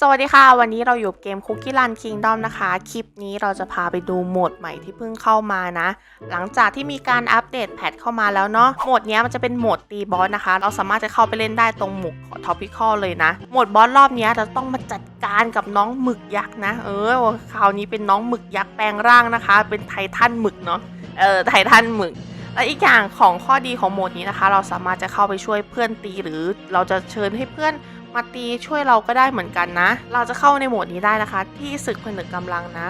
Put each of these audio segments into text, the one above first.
สวัสดีค่ะ วันนี้เราอยู่เกม Cookie Run Kingdom นะคะ คลิปนี้เราจะพาไปดูโหมดใหม่ที่เพิ่งเข้ามานะ หลังจากที่มีการอัปเดตแพทเข้ามาแล้วเนาะโหมดนี้มันจะเป็นโหมดตีบอสนะคะ เราสามารถจะเข้าไปเล่นได้ตรงหมุกของท็อปิคอลเลยนะ โหมดบอสรอบนี้เราต้องมาจัดการกับน้องหมึกยักษ์นะ เออคราวนี้เป็นน้องหมึกยักษ์แปลงร่างนะคะ เป็นไททันหมึกเนาะเออไททันหมึกและอีกอย่างของข้อดีของโหมดนี้นะคะ เราสามารถจะเข้าไปช่วยเพื่อนตีหรือเราจะเชิญให้เพื่อน มาตีช่วยเราก็ได้เหมือนกันนะ เราจะเข้าในโหมดนี้ได้นะคะ ที่ศึกผนึกกำลังนะ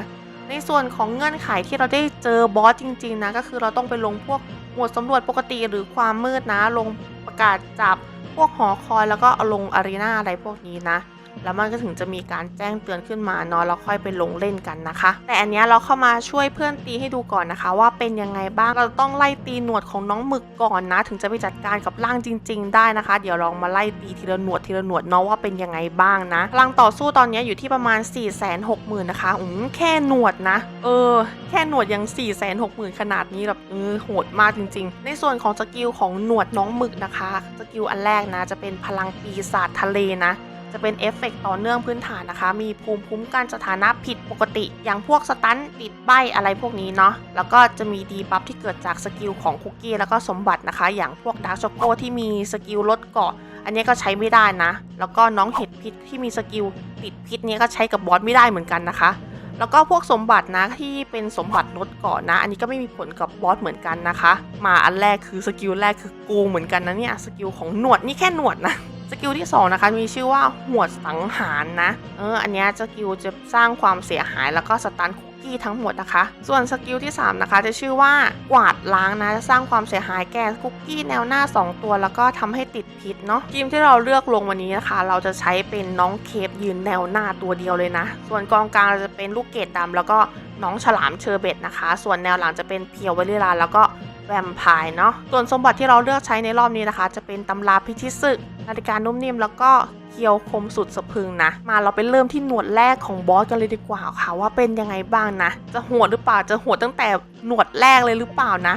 ในส่วนของเงื่อนไขที่เราได้เจอบอสจริง ๆนะก็คือเราต้องไปลงพวกหมวดสำรวจปกติหรือความมืดนะ ลงประกาศจับพวกหอคอยแล้วก็เอาลงอารีนาอะไรพวกนี้นะ แล้วมันก็ถึงจะมีการแจ้งเตือนขึ้นมาเนาะแล้วค่อยไปลงเล่นกันนะคะ แต่อันนี้เราเข้ามาช่วยเพื่อนตีให้ดูก่อนนะคะ ว่าเป็นยังไงบ้างเราต้องไล่ตีหนวดของน้องหมึกก่อนนะ ถึงจะไปจัดการกับร่างจริง ๆ ได้นะคะ เดี๋ยวลองมาไล่ตีทีละหนวดทีละหนวดเนาะว่าเป็นยังไงบ้างนะพลังต่อสู้ตอนนี้อยู่ที่ประมาณ 4 6 0 0 0 0นะคะอืมแค่หนวดนะ เออ แค่หนวดยัง 4 6 0 0 0 0ขนาดนี้แบบเออโหดมากจริง ๆ ในส่วนของสกิลของหนวดน้องหมึกนะคะสกิลอันแรกนะจะเป็นพลังปีศาจทะเลนะ จะเป็นเอฟเฟกต์ต่อเนื่องพื้นฐานนะคะ มีภูมิคุ้มกันสถานะผิดปกติ อย่างพวกสตันติดใบอะไรพวกนี้เนาะแล้วก็จะมีดีบัฟที่เกิดจากสกิลของคุกกี้แล้วก็สมบัตินะคะ อย่างพวกดาร์กช็อกโกที่มีสกิลลดเกาะอันนี้ก็ใช้ไม่ได้นะ แล้วก็น้องเห็ดพิษที่มีสกิลติดพิษเนี้ก็ใช้กับบอสไม่ได้เหมือนกันนะคะ แล้วก็พวกสมบัตินะที่เป็นสมบัติลดเกาะนะ อันนี้ก็ไม่มีผลกับบอสเหมือนกันนะคะ มาอันแรกคือสกิลแรกคือกงเหมือนกันนะเนี่ยสกิลของหนวดนี่แค่หนวดนะสกิลที่2นะคะมีชื่อว่าหวดสังหารนะ เอออันนี้สกิลจะสร้างความเสียหายแล้วก็สตันคุกกี้ทั้งหมดนะคะ ส่วนสกิลที่ 3 นะคะ จะชื่อว่ากวาดล้างนะ จะสร้างความเสียหายแก่คุกกี้แนวหน้า 2 ตัว แล้วก็ทำให้ติดพิษเนาะทีมที่เราเลือกลงวันนี้นะคะ เราจะใช้เป็นน้องเคปยืนแนวหน้าตัวเดียวเลยนะ ส่วนกองกลางเราจะเป็นลูกเกดดำแล้วก็น้องฉลามเชอร์เบตนะคะ ส่วนแนวหลังจะเป็นเพียวเวลิลาแล้วก็แวมไพร์เนาะส่วนสมบัติที่เราเลือกใช้ในรอบนี้นะคะ จะเป็นตำราพิชิตศึก นาฬิกานุ่มนิ่มแล้วก็เคียวคมสุดสะพึงนะ มาเราไปเริ่มที่หนวดแรกของบอสกันเลยดีกว่าค่ะ ว่าเป็นยังไงบ้างนะ จะโหดหรือเปล่าจะโหดตั้งแต่หนวดแรกเลยหรือเปล่านะ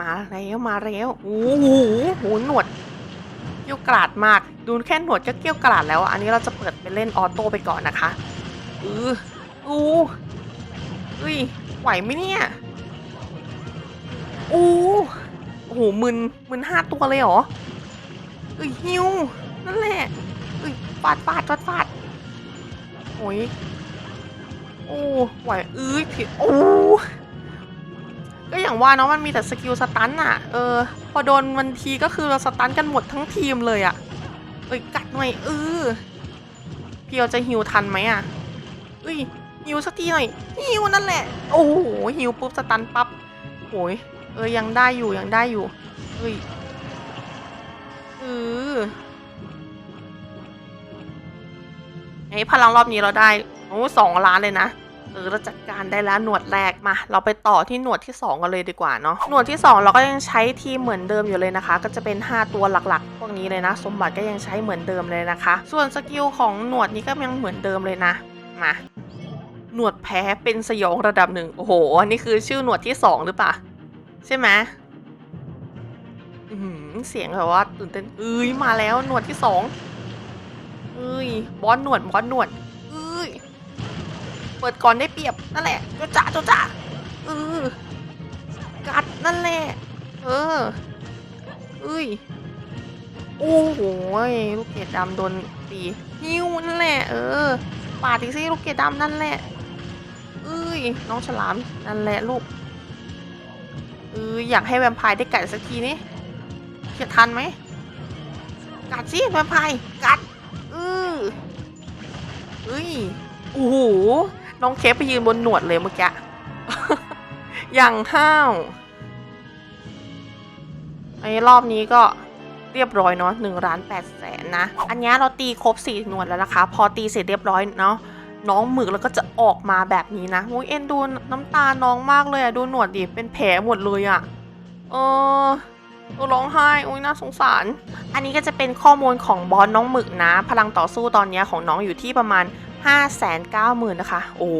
มาแล้วมาแล้วโอ้โหหหนวดเกี้ยวกราดมาก ดูแค่หนวดก็เกี้ยวกราดแล้วอันนี้เราจะเปิดไปเล่นออโต้ไปก่อนนะคะ อืออู้อุ้ยไหวไหมเนี่ย โอ้โหมึนมึนห้าตัวเลยเหรอเอ้ยฮิวนั่นแหละเอ้ยฟาดฟาดฟาดฟาดโอ้ยโอ้ไหวเอ้ยผิดโอ้ก็อย่างว่าเนาะมันมีแต่สกิลสตันอะเออ พอโดนมันทีก็คือเราสตันกันหมดทั้งทีมเลยอะเอ้ยกัดหน่อยเออเพี่เราจะฮิวทันไหมอะเอ้ยฮิวสักทีหน่อยฮิวนั่นแหละ โอ้โหฮิวปุ๊บสตันปั๊บโอ้ย เออยังได้อยู่ยังได้อยู่เฮ้ยเออไอ้พลังรอบนี้เราได้โอ้สองล้านเลยนะเออเราจัดการได้แล้วหนวดแรกมา เราไปต่อที่หนวดที่ 2 กันเลยดีกว่าเนาะหนวดที่ 2 เราก็ยังใช้ทีเหมือนเดิมอยู่เลยนะคะ ก็จะเป็น 5 ตัวหลักๆ พวกนี้เลยนะ สมบัติก็ยังใช้เหมือนเดิมเลยนะคะ ส่วนสกิลของหนวดนี้ก็ยังเหมือนเดิมเลยนะมาหนวดแพ้เป็นสยองระดับหนึ่งโอ้โหนนี้คือชื่อหนวดที่สองหรือเปล่า ใช่ไหมเสียงแบบว่าตื่นเต้นเอ้ยมาแล้วหนวดที่สองเอ้ยบอสหนวดบอสหนวดเอ้ยเปิดก่อนได้เปรียบนั่นแหละโจจ้าโจจ้าเออกัดนั่นแหละเออเอ้ยโอ้โหลูกเกดดำโดนตีหิวนั่นแหละ เออปาดอีกสิลูกเกดดำนั่นแหละเอ้ยน้องฉลามนั่นแหละลูก เอออยากให้แวมไพร์ได้กัดสักทีนี่จะทันไหมกัดสิแวมไพร์กัดเออเอ้ยโอ้โหน้องเคฟไปยืนบนหนวดเลยเมื่อกี้อย่างห้าวไอ้รอบนี้ก็เรียบร้อยเนาะหนึ่งล้านแปดแสนนะ อันนี้เราตีครบสี่หนวดแล้วนะคะ พอตีเสร็จเรียบร้อยเนาะ น้องหมึกแล้วก็จะออกมาแบบนี้นะโอ้ยเอ็นดูน้ำตาน้องมากเลยอะดูหนวดดิเป็นแผลหมดเลยอะเออตัวร้องไห้โอ้ยน่าสงสาร อันนี้ก็จะเป็นข้อมูลของบอสน้องหมึกนะ พลังต่อสู้ตอนนี้ของน้องอยู่ที่ประมาณ 5 9 0 0 0 0นะคะ โอ้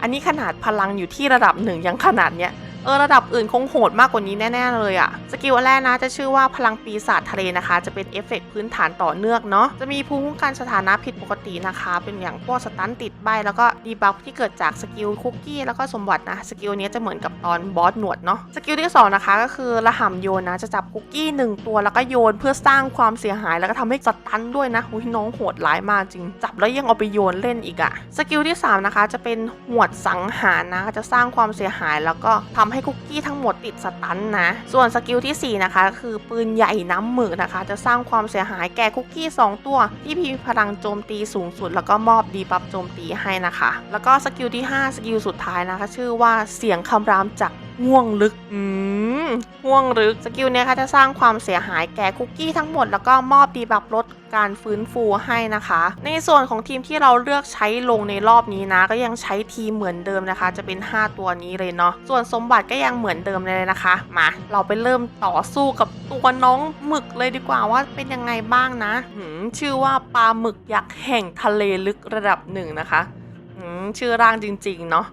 อันนี้ขนาดพลังอยู่ที่ระดับหนึ่งยังขนาดเนี้ย เออระดับอื่นคงโหดมากกว่านี้แน่ ๆ เลยอะสกิลแรกนะจะชื่อว่าพลังปีศาจทะเลนะคะ จะเป็นเอฟเฟกต์พื้นฐานต่อเนื่องเนาะจะมีภูมิคุ้มกันสถานะผิดปกตินะคะ เป็นอย่างพวกสตันติดใบแล้วก็ดีบัฟที่เกิดจากสกิลคุกกี้แล้วก็สมบัตินะสกิลนี้จะเหมือนกับตอนบอสหนวดเนาะสกิลที่สองนะคะ ก็คือระห่ำโยนนะจะจับคุกกี้หนึ่งตัวแล้วก็โยนเพื่อสร้างความเสียหาย แล้วก็ทำให้สตันด้วยนะอุ้ยน้องโหดร้ายมากจริง จับแล้วยังเอาไปโยนเล่นอีกอะสกิลที่สามนะคะ จะเป็นหวดสังหารนะจะสร้างความเสียหายแล้วก็ทำใให้คุกกี้ทั้งหมดติดสตันนะ ส่วนสกิลที่ 4 นะคะ คือปืนใหญ่น้ำหมึกนะคะ จะสร้างความเสียหายแก่คุกกี้ 2 ตัว ที่มีพลังโจมตีสูงสุด แล้วก็มอบดีบัฟโจมตีให้นะคะ แล้วก็สกิลที่ 5 สกิลสุดท้ายนะคะ ชื่อว่าเสียงคำรามจากง่วงลึกอืม ห่วงลึก สกิลเนี้ยค่ะจะสร้างความเสียหายแก่คุกกี้ทั้งหมด แล้วก็มอบดีบัฟลดการฟื้นฟูให้นะคะ ในส่วนของทีมที่เราเลือกใช้ลงในรอบนี้นะ ก็ยังใช้ทีมเหมือนเดิมนะคะ จะเป็น 5 ตัวนี้เลยเนาะส่วนสมบัติก็ยังเหมือนเดิมเลยนะคะ มา เราไปเริ่มต่อสู้กับตัวน้องหมึกเลยดีกว่าว่าเป็นยังไงบ้างนะชื่อว่าปลาหมึกยักษ์แห่งทะเลลึกระดับหนึ่งนะคะชื่อร่างจริง ๆ เนาะ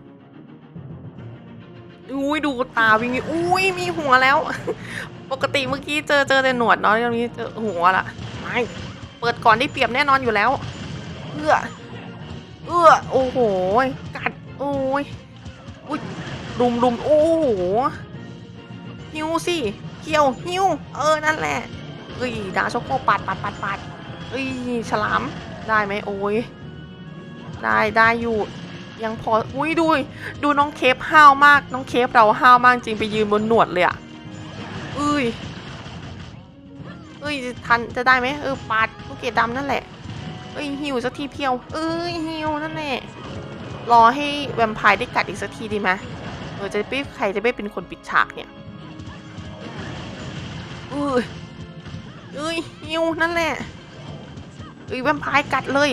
อุ้ยดูตาวิ่งอุ้ยมีหัวแล้ว ปกติเมื่อกี้เจอเจอแต่หนวดเนาะตอนนี้เจอหัวละไม่เปิดก่อนได้เปรียบแน่นอนอยู่แล้วเอื้อเอื้อโอ้โหกัดโอ้ยอุ้ยรุมรุมโอ้โหหิวสิเกี่ยวหิวเออนั่นแหละเอ้ยดาช็อกโกปัดปัดปัดปัดเอ้ยฉลามได้ไหมโอ้ยได้ได้อยู่ ยังพอ อุ้ยดู ดูน้องเคฟห้าวมาก น้องเคฟเราห้าวมากจริงไปยืนบนหนวดเลยอะเอ้ยเอ้ยทันจะได้ไหมเออปาดลูกเกดดำนั่นแหละ เอ้ยหิวสักทีเพียว เอ้ยหิวนั่นแหละรอให้แวมไพร์ได้กัดอีกสักทีดีไหมเออจะไม่ใครจะไม่เป็นคนปิดฉากเนี่ยเอ้ยเอ้ยหิวนั่นแหละเอ้ยแวมไพร์กัดเลย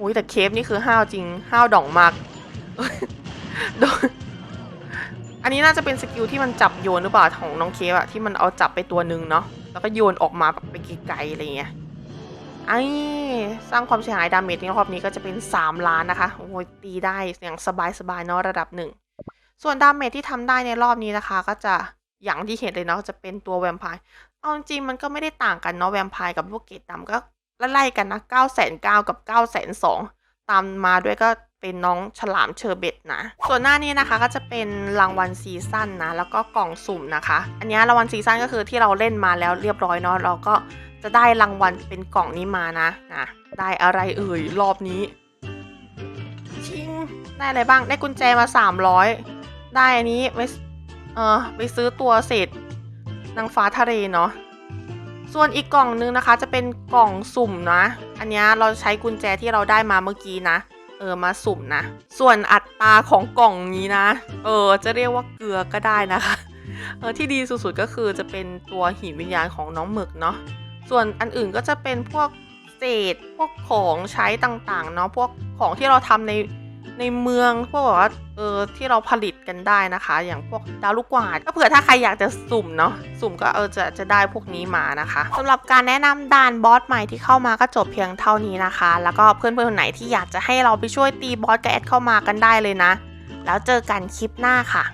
อ้ยแต่เคฟนี่คือห้าวจริงห้าวดองมากโดนอันนี้น่าจะเป็นสกิลที่มันจับโยนหรือเปล่าของน้องเคฟอะที่มันเอาจับไปตัวหนึ่งเนาะแล้วก็โยนออกมาแบบไปไกลๆอะไรเงี้ยไอ้สร้างความเสียหายดาเมจในรอบนี้ก็จะเป็น 3 ล้านนะคะโอ้ยตีได้อย่างสบายๆเนาะระดับหนึ่งส่วนดาเมจที่ทำได้ในรอบนี้นะคะ ก็จะอย่างที่เห็นเลยเนาะจะเป็นตัวแวมไพร์เอาจริงมันก็ไม่ได้ต่างกันเนาะแวมไพร์กับพวกเกตดำก็ ไล่กันนะ9 9 0 0 0กับ9 2 0 0 0ตามมาด้วยก็เป็นน้องฉลามเชอร์เบตนะ ส่วนหน้านี้นะคะก็จะเป็นรางวัลซีซั่นนะ แล้วก็กล่องสุ่มนะคะ อันนี้รางวัลซีซั่นก็คือที่เราเล่นมาแล้วเรียบร้อยเนาะ เราก็จะได้รางวัลเป็นกล่องนี้มานะนะ ได้อะไรเอ่ยรอบนี้ ชิง ได้อะไรบ้าง ได้กุญแจมา 300 ได้อันนี้ไว้เออไปซื้อตัวเศษนางฟ้าทะเลเนาะ ส่วนอีกกล่องนึงนะคะ จะเป็นกล่องสุ่มนะ อันนี้เราใช้กุญแจที่เราได้มาเมื่อกี้นะเออมาสุ่มนะ ส่วนอัตราของกล่องนี้นะ เออ จะเรียกว่าเกลือก็ได้นะคะ เออที่ดีสุดๆก็คือจะเป็นตัวหินวิญญาณของน้องหมึกเนาะ ส่วนอันอื่นก็จะเป็นพวกเศษพวกของใช้ต่างๆเนาะพวกของที่เราทำใน ในเมืองพวกแบบว่าเออที่เราผลิตกันได้นะคะ อย่างพวกดาวลูกกวาดก็เผื่อถ้าใครอยากจะสุ่มเนาะสุ่มก็เออจะจะได้พวกนี้มานะคะสำหรับการแนะนำด่านบอสใหม่ที่เข้ามาก็จบเพียงเท่านี้นะคะ แล้วก็เพื่อนๆคนไหนที่อยากจะให้เราไปช่วยตีบอสก็แอดเข้ามากันได้เลยนะ แล้วเจอกันคลิปหน้าค่ะ